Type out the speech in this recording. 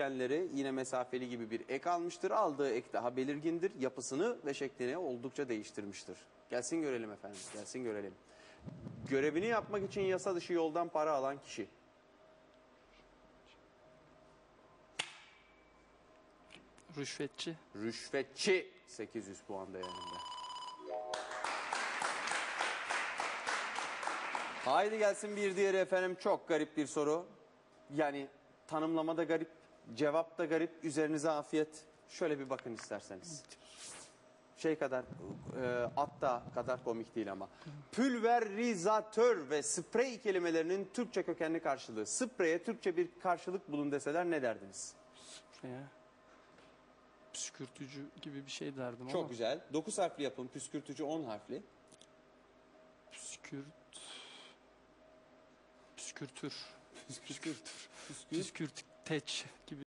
kökenleri yine mesafeli gibi bir ek almıştır. Aldığı ek daha belirgindir. Yapısını ve şeklini oldukça değiştirmiştir. Gelsin görelim efendim. Gelsin görelim. Görevini yapmak için yasa dışı yoldan para alan kişi. Rüşvetçi. Rüşvetçi 800 puan değerinde. Haydi gelsin bir diğeri efendim. Çok garip bir soru. Yani tanımlama da garip, cevap da garip. Üzerinize afiyet. Şöyle bir bakın isterseniz. Şey kadar, e, atta kadar komik değil ama. Pülverizatör ve sprey kelimelerinin Türkçe kökenli karşılığı. Spreye Türkçe bir karşılık bulun deseler ne derdiniz? Ya. Püskürtücü gibi bir şey derdim ama. Çok güzel. 9 harfli yapın. Püskürtücü 10 harfli. Püskürt. Püskürtür. Püskürtür. Püskürteç gibi